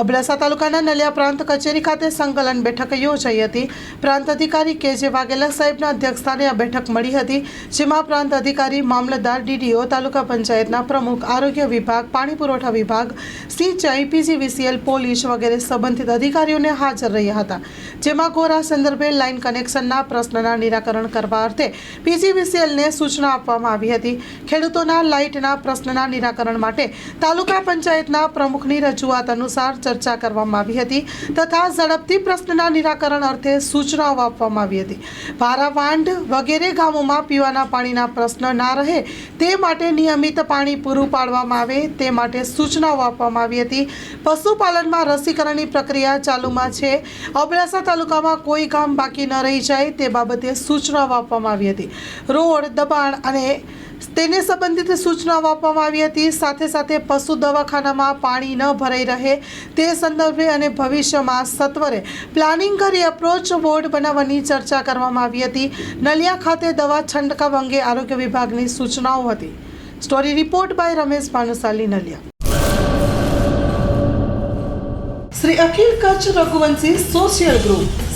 અબડાસા તાલુકાના નલિયા પ્રાંત કચેરી ખાતે સંકલન બેઠક યોજાઈ હતી. પ્રાંત અધિકારી કે જે વાઘેલા સાહેબના અધ્યક્ષસ્થાને આ બેઠક મળી હતી, જેમાં પ્રાંત અધિકારી, મામલતદાર, ડીડીઓ, તાલુકા પંચાયતના પ્રમુખ, આરોગ્ય વિભાગ, પાણી પુરવઠા વિભાગ સિંચાઈ પીજીવીસીએલ પોલીસ વગેરે સંબંધિત અધિકારીઓને હાજર રહ્યા હતા. જેમાં કોરા સંદર્ભે લાઇન કનેક્શનના પ્રશ્નના નિરાકરણ કરવા અર્થે પીજીવીસીએલને સૂચના આપવામાં આવી હતી. ખેડૂતોના લાઇટના પ્રશ્નના નિરાકરણ માટે તાલુકા પંચાયતના પ્રમુખની રજૂઆત અનુસાર ચર્ચા કરવામાં આવી હતી તથા ઝડપથી પ્રશ્નના નિરાકરણ અર્થે સૂચનાઓ આપવામાં આવી હતી. ભારાવાંઢ વગેરે ગામોમાં પીવાના પાણીના પ્રશ્ન ના રહે તે માટે નિયમિત પાણી પૂરું પાડવામાં આવે તે માટે સૂચનાઓ આપવામાં આવી હતી. પશુપાલનમાં રસીકરણની પ્રક્રિયા ચાલુમાં છે. અબડાસા તાલુકામાં કોઈ ગામ બાકી ન રહી જાય તે બાબતે સૂચનાઓ આપવામાં આવી હતી. રોડ દબાણ અને તેને સંબંધિત સૂચનાઓ આપવામાં આવી હતી. સાથે સાથે પશુ દવાખાનામાં પાણી ન ભરાઈ રહે તે સંદર્ભે અને ભવિષ્યમાં સત્વરે પ્લાનિંગ કરી એપ્રોચ બોર્ડ બનાવવાની ચર્ચા કરવામાં આવી હતી. નલિયા ખાતે દવા છંટકાવ અંગે આરોગ્ય વિભાગની સૂચનાઓ હતી. Story report by Ramesh Bhanushali, Naliya. Shri Akhil Kutch Raghuvanshi social group